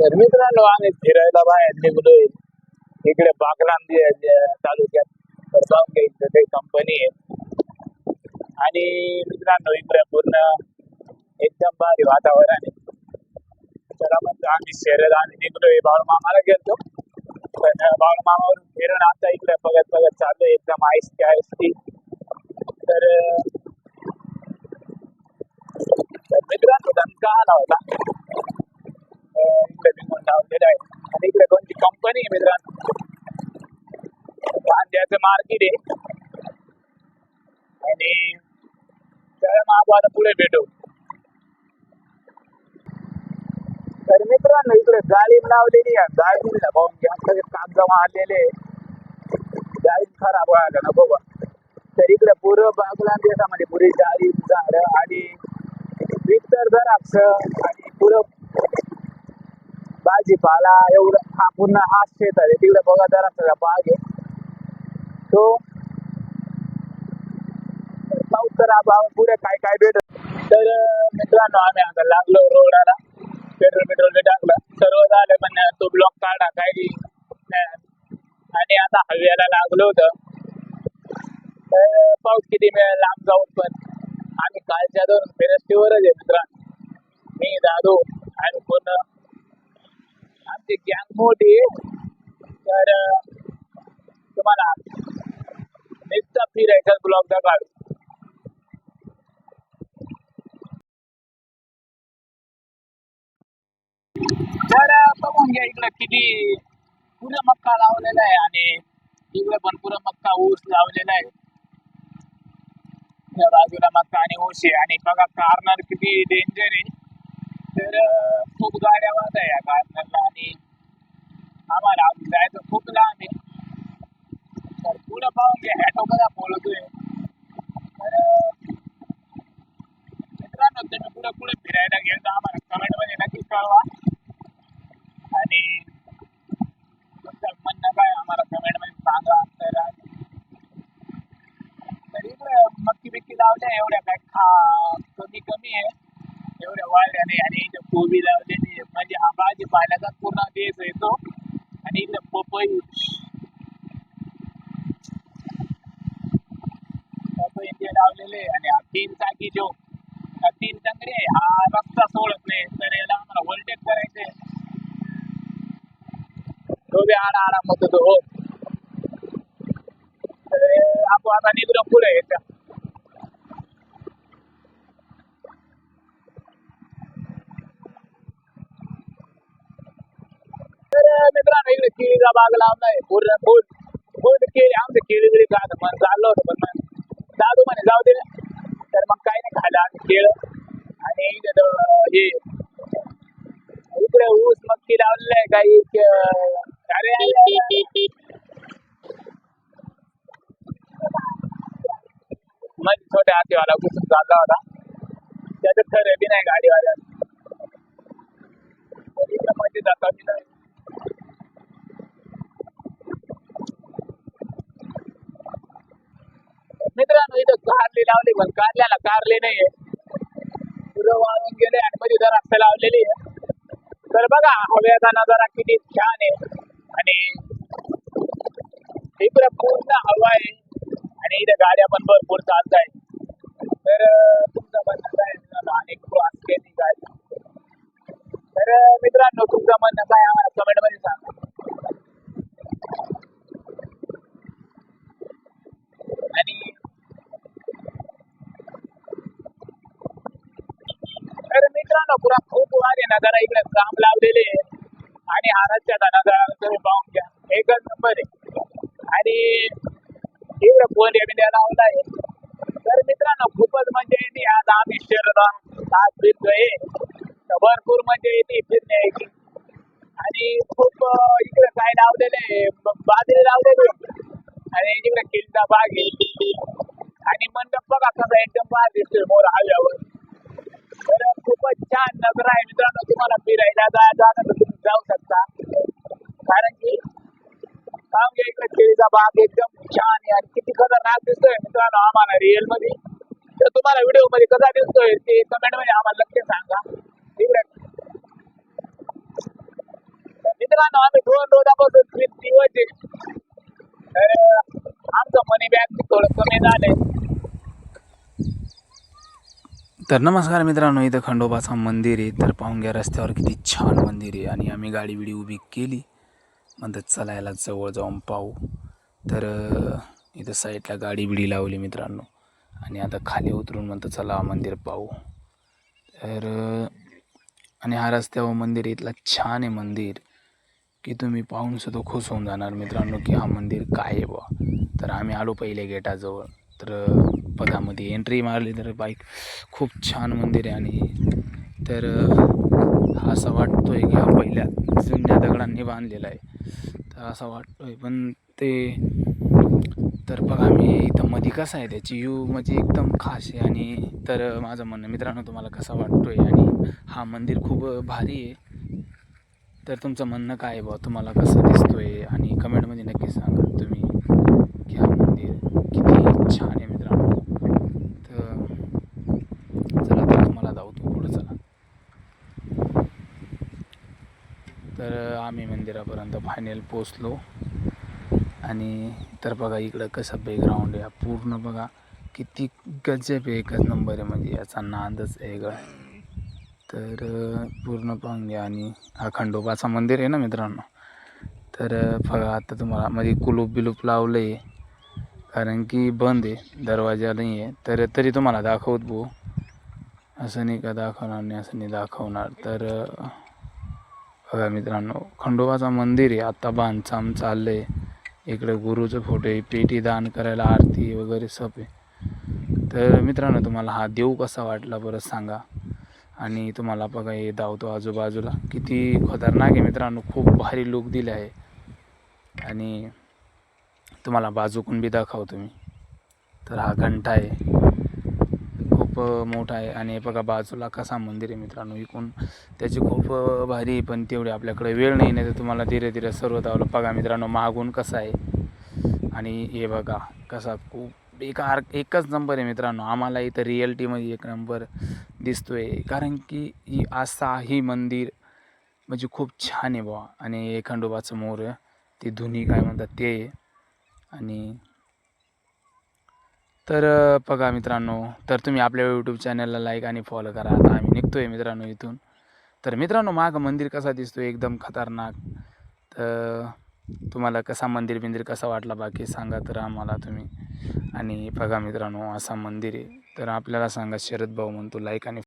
तर मित्रांनो आम्ही फिरायला बाहेर निघलोय. इकडे बागलांदी तालुक्यात. तर जाऊन कंपनी आहे. आणि मित्रांनो इकडे पूर्ण एकदम भारी वातावरण आहे. त्याला म्हणतो आम्ही शहरात आम्ही निघलोय. बाळूमामाला गेलतो. पण बाळूमामावरून फिरून आता इकडे बघत बघत चाललोय. एकदम आयस्ती आयस्ती तर तर मित्रांनो दणका आला होता. निघून आहे. आणि इकडे कोणती कंपनी आहे मित्रांनो. कांद्याचं मार्केट आहे. आणि तर मग आपण पुढे भेटू. तर मित्रांनो इकडे गाळीम लावलेली आहे. गाळीला पाहून घ्या. सगळे कागद मारलेले गाळीम खराब व्हायला नको बा. तर इकडे पूर्व बाजूला देशामध्ये पुरे डाळिंब झाड आणि वितर द्राक्ष आणि पूर्व भाजीपाला एवढं हा पूर्ण हा शेत आहे. तिकडे बघा द्राक्षाचा बाग आहे. तो पाऊस तर आपण पुढे काय काय भेटत तर मित्रांनो आम्ही आता लागलो रोडाला. पेट्रोल पेट्रोल बी टाकलं. सर्व झालं पण तो ब्लॉक काढा काय आणि आता हव्याला लागलो होतं. तर पाऊस किती वेळ लांब जाऊन पण आम्ही कालच्या दोन फेरस्टीवरच आहे मित्रांनो. मी दादू आणि पूर्ण आमचे गॅंग मोड आहे तर तुम्हाला तुम्हाला नुसतं रायटर ब्लॉग काढू तर बघून घ्या इकडं किती पुरं मक्का लावलेला आहे आणि इकडे पण पुरं मक्का ऊस लावलेला आहे. त्या बाजूला मक्का आणि ऊस आहे. आणि बघा कार्नर किती डेंजर आहे. तर खूप गाड्या वाहत आहे या कार्नरला आणि आम्हाला अजून जायचं खूप लांब आहे तर पुढं पाहून बोलतोय. तर मित्रांनो तुम्ही पुढे पुढे फिरायला गेलं तर आम्हाला कमेंटमध्ये नक्की कळवा. आणि तुमचं म्हणणं काय आम्हाला कमेंटमध्ये सांगा. तर तरी इकडे मक्की बिक्की लावल्या एवढ्या काय खा कमी कमी आहे. एवढ्या वाढल्या नाही. आणि इथे कोबी लावलेली म्हणजे हा भाजीपाल्याचा पूर्ण देश येतो आणि इकडे पपई पपई ते लावलेले आहे. आणि हा तीन चाकी जो तीन टंगडे हा रस्ता सोडत नाही. तर याला आम्हाला वोल्टेज करायचे तो बी आडा आडा मग तो हो. आपण आता निघलो पुढे याच्या. मित्रांनो इकडे केळीचा बाग लावलाय. पूर्ण फुल फुल केळी. आमचे केळी बिळी चाललो होतं पण मग म्हणे जाऊ दे. तर मग काही नाही खायला आम्ही केळ आणि हे इकडे ऊस मक्की लावलेलं आहे काही अरे मध्ये छोट्या हातीवाला घुसून चालला होता. त्याचं खरं बी नाही गाडीवाल्या मध्ये जाता बी नाही मित्रांनो इथं कारली लावली पण कारल्याला कारले नाहीये. पुरं वाळून गेले आणि मध्ये द्राक्ष लावलेली आहे. तर बघा हव्याचा नजारा किती छान आहे. आणि इकडे पूर्ण हवा आहे. आणि इथे गाड्या पण भरपूर चालत आहेत तर तुमचं म्हणणं काय? आहे अनेक क्रॉस केली काय तर मित्रांनो तुमचं म्हणणं काय? आम्हाला कमेंटमध्ये सांगा आणि तर मित्रांनो पुरा खूप वारे नजारा इकडे काम लावलेले आणि हाराच्या नजारा तुम्ही पाहून घ्या. एकच नंबर आहे. आणि इकडे फोन बिंड्या लावला आहे. तर मित्रांनो खूपच म्हणजे मी आज आम्ही शहरात आज फिरतोय भरपूर म्हणजे येते फिरण्याची आणि खूप इकडे काय लावलेले बाजरी लावलेले. आणि इकडे किल्ला बाग आहे. आणि मंडप बघा कसा एकदम बाहेर दिसतोय मोर हव्यावर खूपच छान नगर आहे. मित्रांनो तुम्हाला फिरायला जायचं तर तुम्ही जाऊ शकता. कारण की काम इकडे केळीचा बाग एकदम छान यार किती खतरनाक दिसतोय मित्रांनो आम्हाला रिअलमध्ये तर तुम्हाला व्हिडिओमध्ये कसा दिसतोय ते कमेंटमध्ये आम्हाला लक्ष सांगा. इकडे. मित्रांनो आम्ही दोन रोजापासून ट्रिप दिवस तर आमचं मनी बॅग थोडं कमी झालंय. तर नमस्कार मित्रांनो इथं खंडोबाचं मंदिर आहे. तर पाहून घ्या रस्त्यावर किती छान मंदिर आहे. आणि आम्ही गाडी बिडी उभी केली. म्हणतात चलायला जवळ जाऊन पाहू. तर इथं साईडला गाडी बिडी लावली मित्रांनो. आणि आता खाली उतरून म्हणतं चला मंदिर पाहू. तर आणि हा रस्त्यावर मंदिर इथला छान आहे मंदिर. की तुम्ही पाहून सुद्धा खुश होऊन जाणार मित्रांनो की हा मंदिर काय आहे बा तर आम्ही आलो पहिले गेटाजवळ. तर पदामध्ये एंट्री मारली तर बाईक खूप छान मंदिर आहे आणि तर असा वाटतो आहे की हा पहिल्या जुन्या दगडांनी बांधलेला आहे. तर असं आहे पण ते तर बघा मी इथं मध्ये कसं आहे त्याची यू म्हणजे एकदम खास आहे. आणि तर माझं म्हणणं मित्रांनो तुम्हाला कसा वाटतो आहे आणि हा मंदिर खूप भारी आहे. तर तुमचं म्हणणं काय आहे बा तुम्हाला कसं दिसतो आहे आणि कमेंटमध्ये नक्की सांगा. तुम्ही की हा मंदिर. किती छान आहे मित्रांनो. तर चला तर तुम्हाला धावतो. पुढं चला. तर आम्ही मंदिरापर्यंत फायनल पोचलो आणि तर बघा इकडं कसं बॅकग्राऊंड आहे. पूर्ण बघा किती गजब आहे. एकच नंबर आहे. म्हणजे याचा नादच वेगळा आहे तर पूर्ण पाहून घ्या. आणि हा मंदिर आहे ना मित्रांनो? तर बघा आता तुम्हाला मध्ये कुलूप बिलूप लावलं आहे कारण की बंद आहे दरवाजा नाही आहे. तर तरी तुम्हाला दाखवत भाऊ. असं नाही का दाखवणार नाही असं नाही दाखवणार. तर बघा मित्रांनो खंडोबाचं मंदिर आहे. आत्ता बांधकाम चाललं आहे इकडे गुरुचं फोटो आहे पेटी दान करायला आरती वगैरे सप आहे. तर मित्रांनो तुम्हाला हा देव कसा वाटला परत सांगा. आणि तुम्हाला बघा हे धावतो आजूबाजूला. किती खतरनाक आहे मित्रांनो खूप भारी लुक दिले आहे आणि तुम्हाला बाजूकून बी दाखवतो मी. तर हा घंटा आहे. खूप मोठा आहे. आणि हे बघा बाजूला कसा मंदिर आहे मित्रांनो इकून त्याची खूप भारी आहे, पण तेवढी आपल्याकडे वेळ नाही नाही तर तुम्हाला धीरे धीरे सर्व धावलं बघा मित्रांनो मागून कसा आहे. आणि हे बघा कसा खूप एक आर एकच नंबर आहे मित्रांनो. आम्हाला इथं रिअलिटीमध्ये एक नंबर दिसतोय. कारण की ही असा ही मंदिर म्हणजे खूप छान आहे बुवा. आणि खंडोबाचं मोर ती धुनी काय म्हणतात ते आहे. आणि तर बघा मित्रांनो तर तुम्ही आपल्या यूट्यूब चॅनलला लाईक आणि फॉलो करा. आता आम्ही निघतोय मित्रांनो इथून. तर मित्रांनो मागं मंदिर कसा दिसतो एकदम खतरनाक. तर तुम्हाला कसा मंदिर बिंदिर कसा वाटला बाकी सांगा तर आम्हाला तुम्ही. आणि बघा मित्रांनो असा मंदिर आहे. तर आपल्याला सांगा शरद भाऊ म्हणतो लाईक आणि